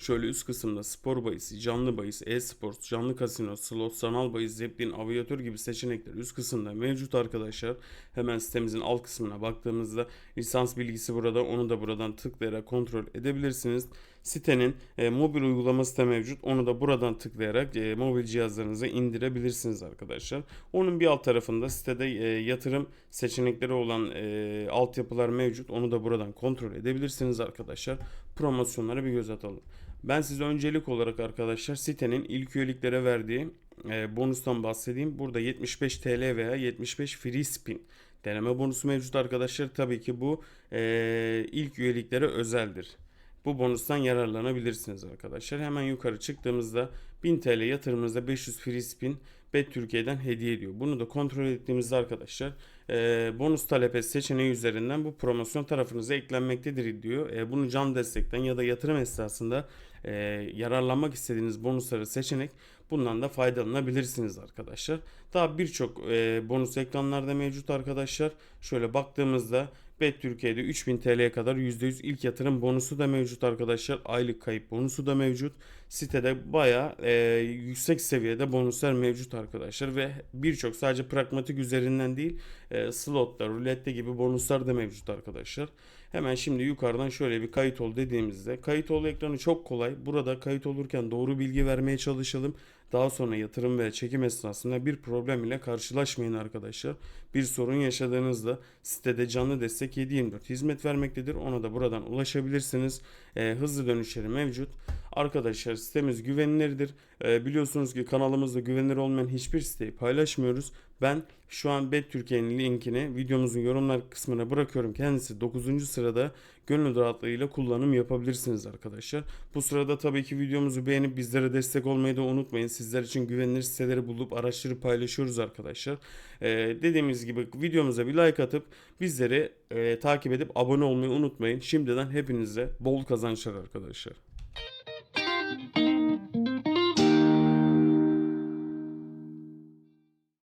Şöyle üst kısımda spor bahisi, canlı bahis, e-spor, canlı kasino, slot, sanal bahis, zeplin, aviatör gibi seçenekler üst kısımda mevcut arkadaşlar. Hemen sitemizin alt kısmına baktığımızda lisans bilgisi burada onu da buradan tıklayarak kontrol edebilirsiniz. Sitenin e, mobil uygulaması da mevcut. Onu da buradan tıklayarak e, mobil cihazlarınıza indirebilirsiniz arkadaşlar. Onun bir alt tarafında sitede e, yatırım seçenekleri olan e, altyapılar mevcut. Onu da buradan kontrol edebilirsiniz arkadaşlar. Promosyonlara bir göz atalım. Ben size öncelik olarak arkadaşlar sitenin ilk üyeliklere verdiği e, bonustan bahsedeyim. Burada 75 TL veya 75 free spin deneme bonusu mevcut arkadaşlar. Tabii ki bu e, ilk üyeliklere özeldir. Bu bonustan yararlanabilirsiniz arkadaşlar. Hemen yukarı çıktığımızda 1000 TL yatırımınızda 500 free spin Bet Türkiye'den hediye ediyor. Bunu da kontrol ettiğimizde arkadaşlar e, bonus talep seçeneği üzerinden bu promosyon tarafınıza eklenmektedir diyor. E, bunu can destekten ya da yatırım esnasında e, yararlanmak istediğiniz bonusları seçenek bundan da faydalanabilirsiniz arkadaşlar. Daha birçok e, bonus ekranlarda mevcut arkadaşlar. Şöyle baktığımızda Bet Türkiye'de 3000 TL'ye kadar %100 ilk yatırım bonusu da mevcut arkadaşlar. Aylık kayıp bonusu da mevcut. Sitede baya e, yüksek seviyede bonuslar mevcut arkadaşlar ve birçok sadece pragmatik üzerinden değil e, slotta, rulette gibi bonuslar da mevcut arkadaşlar. Hemen şimdi yukarıdan şöyle bir kayıt ol dediğimizde kayıt ol ekranı çok kolay. Burada kayıt olurken doğru bilgi vermeye çalışalım. Daha sonra yatırım ve çekim esnasında bir problem ile karşılaşmayın arkadaşlar. Bir sorun yaşadığınızda sitede canlı destek 7/24 hizmet vermektedir. Ona da buradan ulaşabilirsiniz. E, hızlı dönüşleri mevcut. Arkadaşlar sitemiz güvenilirdir. E, biliyorsunuz ki kanalımızda güvenilir olmayan hiçbir siteyi paylaşmıyoruz. Ben şu an Bet Türkiye'nin linkini videomuzun yorumlar kısmına bırakıyorum. Kendisi 9. sırada gönül rahatlığıyla kullanım yapabilirsiniz arkadaşlar. Bu sırada tabii ki videomuzu beğenip bizlere destek olmayı da unutmayın. Sizler için güvenilir siteleri bulup araştırıp paylaşıyoruz arkadaşlar. Ee, dediğimiz gibi videomuza bir like atıp bizleri e, takip edip abone olmayı unutmayın. Şimdiden hepinize bol kazançlar arkadaşlar.